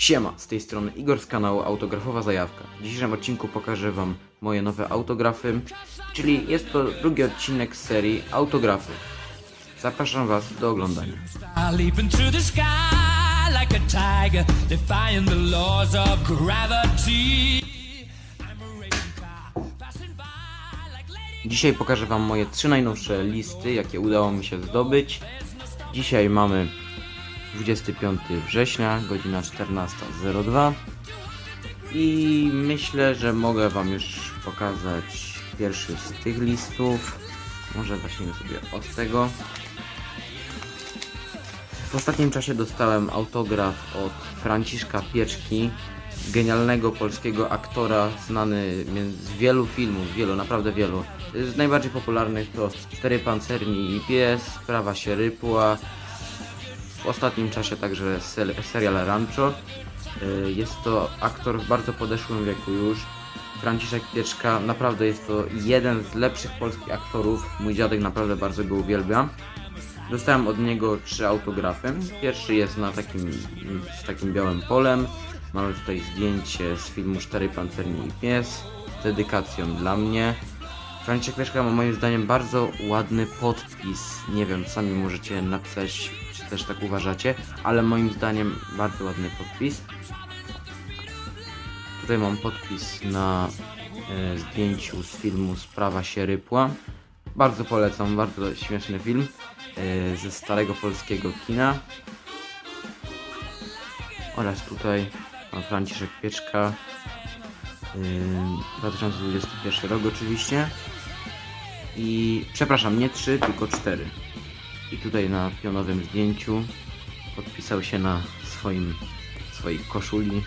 Siema, z tej strony Igor z kanału Autografowa Zajawka. W dzisiejszym odcinku pokażę Wam moje nowe autografy, czyli jest to drugi odcinek z serii Autografy. Zapraszam Was do oglądania. Dzisiaj pokażę Wam moje trzy najnowsze listy, jakie udało mi się zdobyć. Dzisiaj mamy 25 września, godzina 14.02 i myślę, że mogę Wam już pokazać pierwszy z tych listów. Może zacznijmy sobie od tego. W ostatnim czasie dostałem autograf od Franciszka Pieczki, genialnego polskiego aktora, znany z wielu filmów, wielu, naprawdę wielu. Z najbardziej popularnych to Cztery Pancerni i Pies, Sprawa się rypła, w ostatnim czasie także serial Rancho. Y, Jest to aktor w bardzo podeszłym wieku już. Franciszek Pieczka, naprawdę jest to jeden z lepszych polskich aktorów. Mój dziadek naprawdę bardzo go uwielbia. Dostałem od niego trzy autografy. Pierwszy jest na takim, z takim białym polem. Mamy tutaj zdjęcie z filmu Cztery Pancerni i Pies z dedykacją dla mnie. Franciszek Pieszka ma moim zdaniem bardzo ładny podpis. Nie wiem, sami możecie napisać, czy też tak uważacie, ale moim zdaniem bardzo ładny podpis. Tutaj mam podpis na e, zdjęciu z filmu Sprawa się rypła. Bardzo polecam, bardzo śmieszny film e, ze starego polskiego kina. Oraz tutaj pan Franciszek Pieczka. E, 2021 rok oczywiście. I przepraszam, nie 3, tylko 4. I tutaj na pionowym zdjęciu podpisał się na swoim swojej koszuli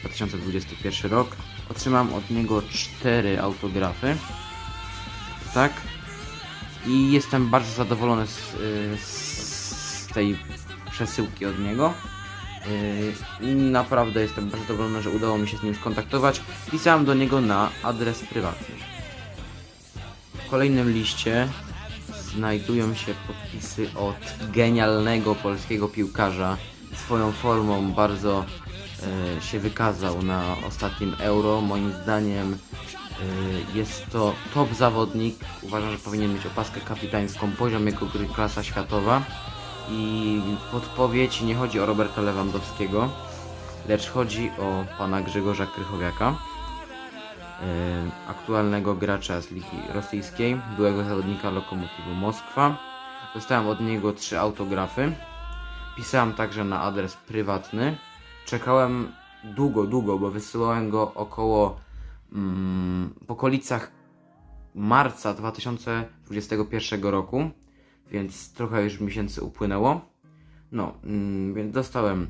2021 rok. Otrzymam od niego 4 autografy. Tak. I jestem bardzo zadowolony z, y, z tej przesyłki od niego. Y, I naprawdę jestem bardzo zadowolony, że udało mi się z nim skontaktować. Pisałem do niego na adres prywatny. W kolejnym liście znajdują się podpisy od genialnego polskiego piłkarza. Swoją formą bardzo e, się wykazał na ostatnim Euro. Moim zdaniem e, jest to top zawodnik. Uważam, że powinien mieć opaskę kapitańską. Poziom jego gry klasa światowa. I podpowiedź nie chodzi o Roberta Lewandowskiego, lecz chodzi o pana Grzegorza Krychowiaka aktualnego gracza z Ligi Rosyjskiej, byłego zawodnika Lokomotywu Moskwa. Dostałem od niego trzy autografy. Pisałem także na adres prywatny. Czekałem długo, długo, bo wysyłałem go około mm, w okolicach marca 2021 roku, więc trochę już miesięcy upłynęło. No, mm, więc dostałem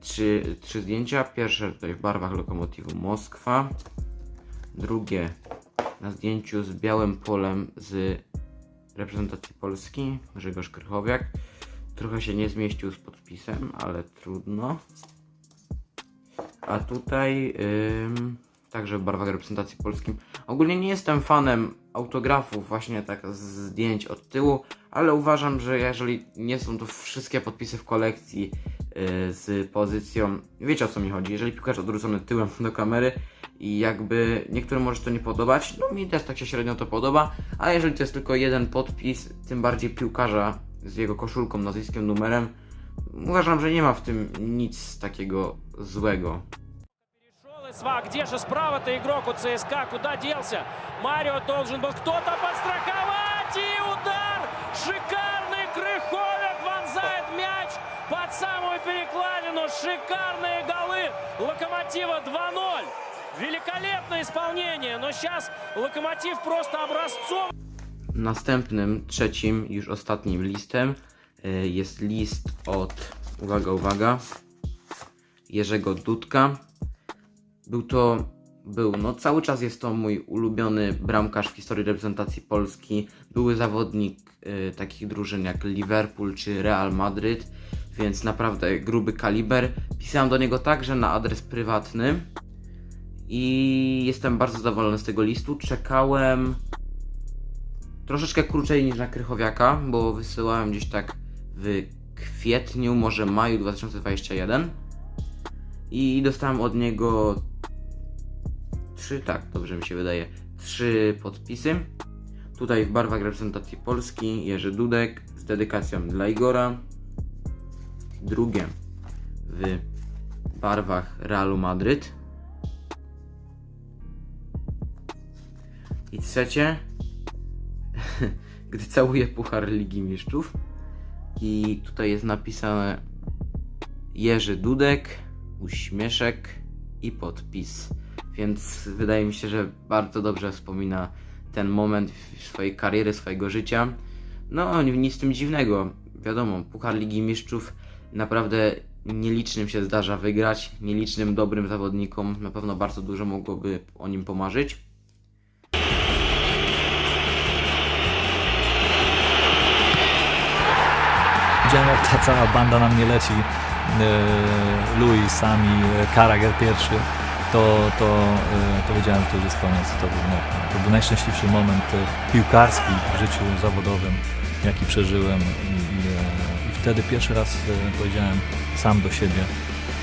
trzy, trzy zdjęcia. Pierwsze tutaj w barwach Lokomotywu Moskwa drugie na zdjęciu z białym polem z reprezentacji Polski, Grzegorz Krychowiak. Trochę się nie zmieścił z podpisem, ale trudno. A tutaj także w barwach reprezentacji polskim. Ogólnie nie jestem fanem autografów, właśnie tak z zdjęć od tyłu, ale uważam, że jeżeli nie są to wszystkie podpisy w kolekcji yy, z pozycją, wiecie o co mi chodzi, jeżeli piłkarz odwrócony tyłem do kamery i jakby niektórym może to nie podobać, no mi też tak się średnio to podoba, a jeżeli to jest tylko jeden podpis, tym bardziej piłkarza z jego koszulką, nazwiskiem, numerem, uważam, że nie ma w tym nic takiego złego. ИСВА. Где же справа-то игрок у ЦСКА? Куда делся? Марио должен был кто-то подстраховать. И удар! Шикарный Крыховик вонзает мяч под самую перекладину. Шикарные голы Локомотива 2-0. Великолепное исполнение. Но сейчас Локомотив просто образцов. Następnym, trzecim, już ostatnim listem jest list od, uwaga, uwaga, Jerzego Dudka. Był to, był, no cały czas jest to mój ulubiony bramkarz w historii reprezentacji Polski. Były zawodnik y, takich drużyn jak Liverpool czy Real Madryt, więc naprawdę gruby kaliber. Pisałem do niego także na adres prywatny i jestem bardzo zadowolony z tego listu. Czekałem troszeczkę krócej niż na Krychowiaka, bo wysyłałem gdzieś tak w kwietniu, może maju 2021. I dostałem od niego trzy, tak, dobrze mi się wydaje, trzy podpisy. Tutaj w barwach reprezentacji Polski Jerzy Dudek z dedykacją dla Igora. Drugie w barwach Realu Madryt. I trzecie, gdy całuję Puchar Ligi Mistrzów. I tutaj jest napisane Jerzy Dudek, uśmieszek i podpis. Więc wydaje mi się, że bardzo dobrze wspomina ten moment swojej kariery, swojego życia. No, nic tym dziwnego. Wiadomo, Puchar Ligi Mistrzów naprawdę nielicznym się zdarza wygrać. Nielicznym dobrym zawodnikom na pewno bardzo dużo mogłoby o nim pomarzyć. Widziałem jak ta cała banda na mnie leci. e, Louis, Sami, Karager pierwszy. To, to, e, to wiedziałem, że to już jest koniec. To był, no, to był najszczęśliwszy moment e, piłkarski w życiu zawodowym, jaki przeżyłem. I, i, e, i wtedy pierwszy raz powiedziałem sam do siebie,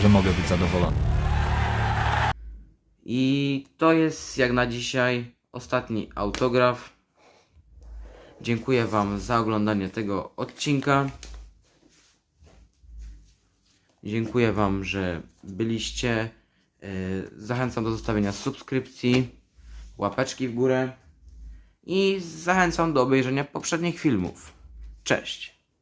że mogę być zadowolony. I to jest jak na dzisiaj ostatni autograf. Dziękuję Wam za oglądanie tego odcinka. Dziękuję Wam, że byliście. Yy, Zachęcam do zostawienia subskrypcji, łapeczki w górę i zachęcam do obejrzenia poprzednich filmów. Cześć!